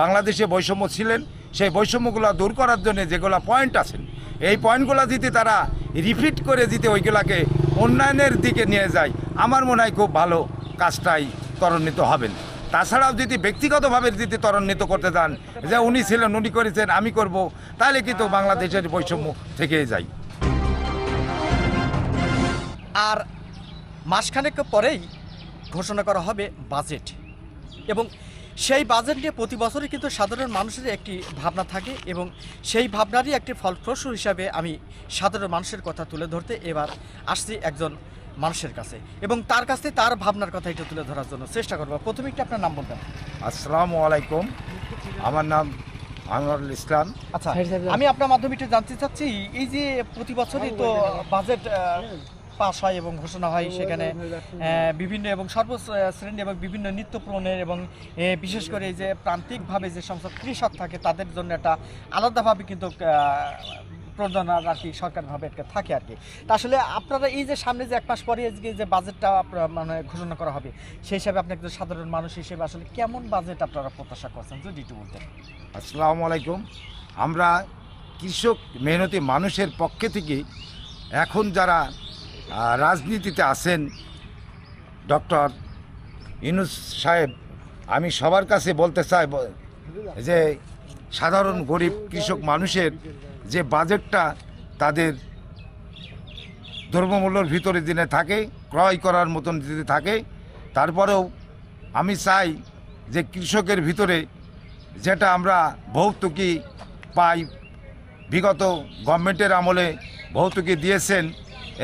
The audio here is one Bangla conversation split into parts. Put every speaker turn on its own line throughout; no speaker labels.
বাংলাদেশে বৈষম্য ছিলেন, সেই বৈষম্যগুলো দূর করার জন্য যেগুলো পয়েন্ট আছেন, এই পয়েন্টগুলো যদি তারা রিপিট করে দিতে ওইগুলাকে উন্নয়নের দিকে নিয়ে যায়, আমার মনে হয় খুব ভালো কাজটাই ত্বরান্বিত হবেন। তাছাড়াও যদি ব্যক্তিগতভাবে যদি ত্বরান্বিত করতে চান, যে উনি ছিলেন, উনি করেছেন, আমি করব, তাহলে কিন্তু বাংলাদেশের বৈষম্য থেকে যায়।
আর মাসখানেক পরেই ঘোষণা করা হবে বাজেট এবং সেই বাজেট নিয়ে প্রতি বছরই কিন্তু সাধারণ মানুষের একটি ভাবনা থাকে এবং সেই ভাবনারই একটি ফলপ্রসূ হিসাবে আমি সাধারণ মানুষের কথা তুলে ধরতে এবার আসছি একজন মানুষের কাছে এবং তার কাছে তার ভাবনার কথা এটা তুলে ধরার জন্য চেষ্টা করব। প্রথমে একটু আপনার নাম বলবেন।
আসসালামু আলাইকুম। আমার নাম আনোয়ারুল ইসলাম।
আচ্ছা আমি আপনার মাধ্যমে একটু জানতে চাচ্ছি এই যে প্রতি বছরই তো বাজেট পাস হয় এবং ঘোষণা হয় সেখানে বিভিন্ন এবং সর্ব শ্রেণি এবং বিভিন্ন নিত্য পূরণের এবং বিশেষ করে এই যে প্রান্তিকভাবে যে সমস্ত কৃষক থাকে তাদের জন্য একটা আলাদাভাবে কিন্তু প্রযোজনা আর কি সরকারভাবে একটা থাকে আর কি। তা আসলে আপনারা এই যে সামনে যে এক মাস পরে আজকে যে বাজেটটা আপনারা মানে ঘোষণা করা হবে সেই হিসাবে আপনি একজন সাধারণ মানুষ হিসেবে আসলে কেমন বাজেট আপনারা প্রত্যাশা করছেন যদি একটু বলতেন?
আসসালামু আলাইকুম। আমরা কৃষক মেহনতি মানুষের পক্ষে থেকে এখন যারা রাজনীতিতে আছেন ডক্টর ইনুস সাহেব, আমি সবার কাছে বলতে চাই যে সাধারণ গরিব কৃষক মানুষের যে বাজেটটা তাদের দ্রব্যমূল্যর ভিতরে দিনে থাকে, ক্রয় করার মতন যদি থাকে, তারপরেও আমি চাই যে কৃষকের ভিতরে যেটা আমরা ভৌতুকি পাই, বিগত গভর্নমেন্টের আমলে ভৌতুকি দিয়েছেন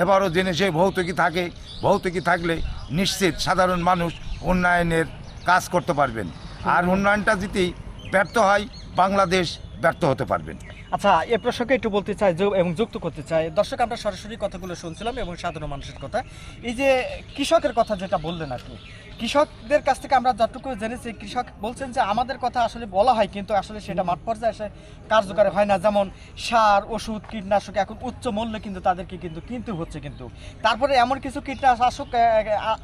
এবারও দিনে সেই ভৌতুকি থাকে ভৌতুকি থাকলে নিশ্চিত সাধারণ মানুষ উন্নয়নের কাজ করতে পারবেন। আর উন্নয়নটা যদি ব্যর্থ হয়, বাংলাদেশ ব্যর্থ হতে পারবেন।
আচ্ছা এ প্রসঙ্গে একটু বলতে চাই এবং যুক্ত করতে চাই। দর্শক, আমরা সরাসরি কথাগুলো শুনছিলাম এবং সাধারণ মানুষের কথা। এই যে কৃষকের কথা যেটা বললেন আর কি, কৃষকদের কাছ থেকে আমরা যতটুকু জেনেছি, কৃষক বলছেন যে আমাদের কথা আসলে বলা হয়, কিন্তু আসলে সেটা মাঠ পর্যায়ে এসে কার্যকর হয় না। যেমন সার, ওষুধ, কীটনাশক এখন উচ্চ মূল্যে কিন্তু তাদেরকে কিন্তু কিনতে হচ্ছে কিন্তু। তারপরে এমন কিছু কীটনাশক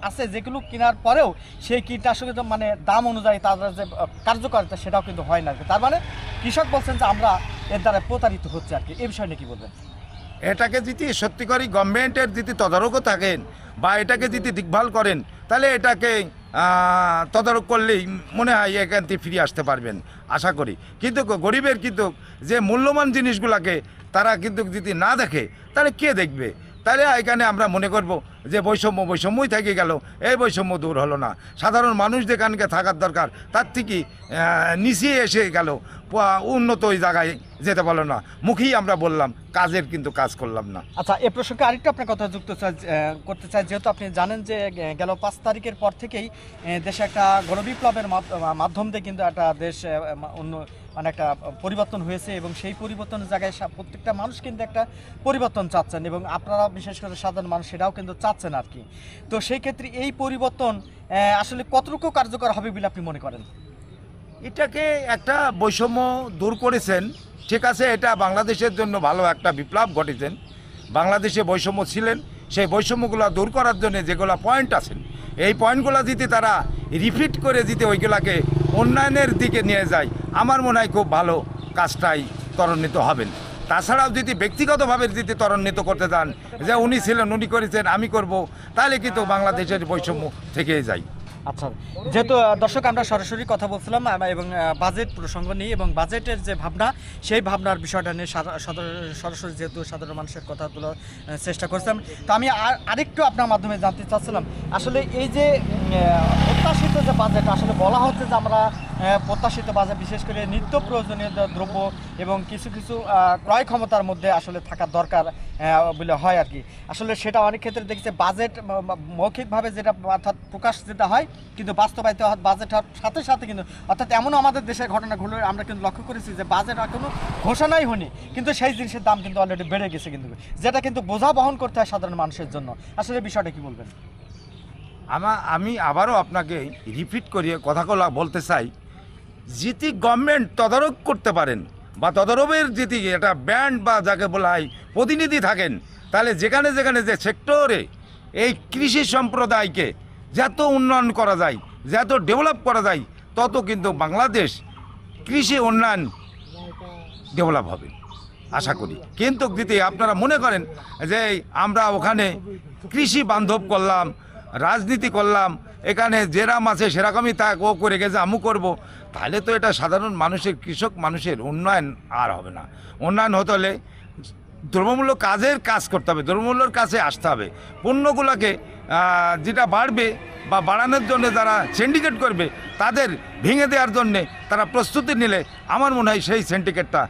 আছে যেগুলো কেনার পরেও সেই কীটনাশকের মানে দাম অনুযায়ী তাদের যে কার্যকারিতা সেটাও কিন্তু হয় না। তার মানে কৃষক বলছেন যে আমরা এর দ্বারা প্রতারিত হচ্ছে আর কি। এই বিষয়ে কি বলবেন?
এটাকে যদি সত্যি করে গভর্নমেন্টের যদি তদারকও থাকেন বা এটাকে যদি দেখভাল করেন, তাহলে এটাকে তদারক করলেই মনে হয় এখান থেকে ফিরে আসতে পারবেন, আশা করি। কিন্তু গরিবের কিন্তু যে মূল্যবান জিনিসগুলোকে তারা কিন্তু যদি না দেখে, তাহলে কে দেখবে? তাহলে এখানে আমরা মনে করব যে বৈষম্য, বৈষম্যই থেকে গেল। এই বৈষম্য দূর হলো না। সাধারণ মানুষ যেখানকে থাকার দরকার, তার থেকে নিচে এসে গেল। উন্নত ওই জায়গায় যেতে পারল না। মুখেই আমরা বললাম, কাজের কিন্তু কাজ করলাম না।
আচ্ছা এ প্রসঙ্গে আরেকটা আপনার কথা যুক্ত করতে চাই। যেহেতু আপনি জানেন যে গেল পাঁচ তারিখের পর থেকেই দেশে একটা গণবিপ্লবের মাধ- মাধ্যম দিয়ে কিন্তু একটা দেশ অন্য মানে একটা পরিবর্তন হয়েছে এবং সেই পরিবর্তনের জায়গায় প্রত্যেকটা মানুষ কিন্তু একটা পরিবর্তন চাচ্ছেন এবং আপনারা, বিশেষ করে সাধারণ মানুষ, সেটাও কিন্তু চাচ্ছেন আর কি তো সেই ক্ষেত্রে এই পরিবর্তন আসলে কতটুকু কার্যকর হবে বলে আপনি মনে করেন?
এটাকে একটা বৈষম্য দূর করেছেন। ঠিক আছে, এটা বাংলাদেশের জন্য ভালো একটা বিপ্লব ঘটেছেন। বাংলাদেশে বৈষম্য ছিলেন। সেই বৈষম্যগুলো দূর করার জন্য যেগুলো পয়েন্ট আছেন এই পয়েন্টগুলো যদি তারা রিপিট করে দিতে ওইগুলাকে উন্নয়নের দিকে নিয়ে যায়, আমার মনে হয় খুব ভালো কাজটাই ত্বরান্বিত হবেন। তাছাড়াও যদি ব্যক্তিগতভাবে যদি ত্বরান্বিত করতে চান, যে উনি ছিলেন, উনি করেছেন, আমি করব, তাহলে কিন্তু বাংলাদেশের বৈষম্য থেকে যায়।
আচ্ছা যেহেতু দর্শক, আমরা সরাসরি কথা বলছিলাম এবং বাজেট প্রসঙ্গ নিয়ে, এবং বাজেটের যে ভাবনা, সেই ভাবনার বিষয়টা নিয়ে সরাসরি যেহেতু সাধারণ মানুষের কথা তোলার চেষ্টা করছিলাম। তো আমি আর- আরেকটু আপনার মাধ্যমে জানতে চাচ্ছিলাম, আসলে এই যে প্রত্যাশিত যে বাজেট, আসলে বলা হচ্ছে যে আমরা প্রত্যাশিত বাজার বিশেষ করে নিত্য প্রয়োজনীয় দ্রব্য এবং কিছু কিছু ক্রয় ক্ষমতার মধ্যে আসলে থাকা দরকার বলে হয় আর কি। আসলে সেটা অনেক ক্ষেত্রে দেখছে বাজেট মৌখিকভাবে যেটা, অর্থাৎ প্রকাশ যেটা হয়, কিন্তু বাস্তবায়িত হয় বাজেট হওয়ার সাথে সাথে কিন্তু, অর্থাৎ এমনও আমাদের দেশের ঘটনা ঘটনাগুলো আমরা কিন্তু লক্ষ্য করেছি যে বাজেট আর কোনো ঘোষণাই হয়নি। কিন্তু সেই জিনিসের দাম কিন্তু অলরেডি বেড়ে গেছে কিন্তু, যেটা কিন্তু বোঝা বহন করতে হয় সাধারণ মানুষের জন্য। আসলে বিষয়টা কি বলবেন?
আমা আমি আবারও আপনাকে রিপিট করিয়ে কথাগুলো বলতে চাই। যদি গভর্নমেন্ট তদারক করতে পারেন বা তদারকের যদি এটা ব্যান্ড বা যাকে বলা হয় প্রতিনিধি থাকেন, তাহলে যেখানে যেখানে যে সেক্টরে এই কৃষি সম্প্রদায়কে যত উন্নয়ন করা যায়, যত ডেভেলপ করা যায়, তত কিন্তু বাংলাদেশ কৃষি উন্নয়ন ডেভেলপ হবে। আশা করি। কিন্তু যদি আপনারা মনে করেন যে আমরা ওখানে কৃষি বান্ধব করলাম, রাজনীতি করলাম এখানে যেরাম আছে, সেরকমই তা ও করে গেছে, আমু করব। তাহলে তো এটা সাধারণ মানুষের, কৃষক মানুষের উন্নয়ন আর হবে না। উন্নয়ন হতে হলে দ্রব্যমূল্য কাজের কাজ করতে হবে, দ্রব্যমূল্যর কাছে আসতে হবে। পণ্যগুলোকে যেটা বাড়বে বা বাড়ানোর জন্য যারা সিন্ডিকেট করবে, তাদের ভেঙে দেওয়ার জন্যে তারা প্রস্তুতি নিলে আমার মনে হয় সেই সিন্ডিকেটটা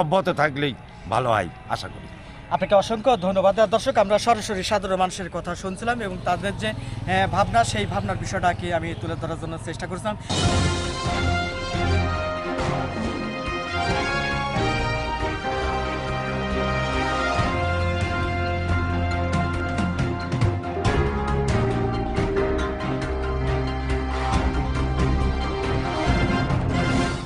অব্যাহত থাকলেই ভালো হয়, আশা করি।
আপনাকে অসংখ্য ধন্যবাদ। দর্শক আমরা সরাসরি সাধারণ মানুষের কথা শুনছিলাম এবং তাদের যে আহ, ভাবনা সেই ভাবনার বিষয়টাকে আমি তুলে ধরার জন্য চেষ্টা করছিলাম।